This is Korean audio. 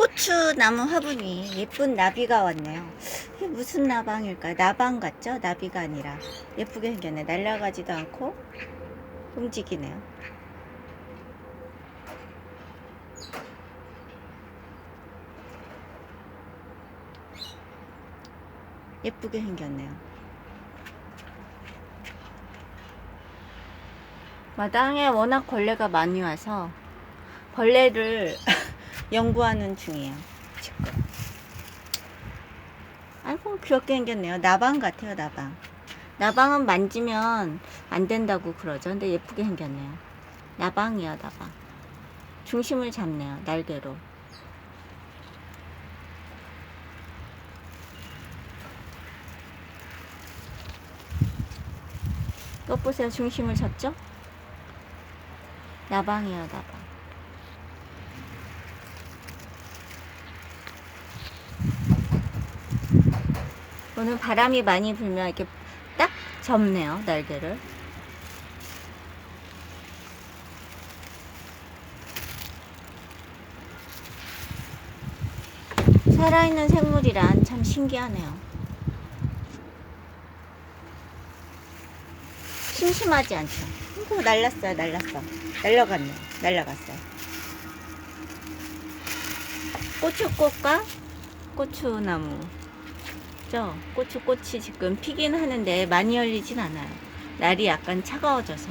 고추 나무 화분이 예쁜 나비가 왔네요. 이게 무슨 나방일까? 나방 같죠? 나비가 아니라 예쁘게 생겼네. 날아가지도 않고 움직이네요. 예쁘게 생겼네요. 마당에 워낙 벌레가 많이 와서 벌레를 연구하는 중이에요. 지금. 아이고 귀엽게 생겼네요. 나방 같아요, 나방. 나방은 만지면 안 된다고 그러죠. 근데 예쁘게 생겼네요. 나방이요, 나방. 중심을 잡네요, 날개로. 이것 보세요, 중심을 잡죠? 나방이요, 나방. 오늘 바람이 많이 불면 이렇게 딱 접네요, 날개를. 살아있는 생물이란 참 신기하네요. 심심하지 않죠. 어, 날랐어요, 날랐어. 날라갔네, 날라갔어요. 고추꽃과 고추나무. 죠 고추꽃이 지금 피긴 하는데 많이 열리진 않아요. 날이 약간 차가워져서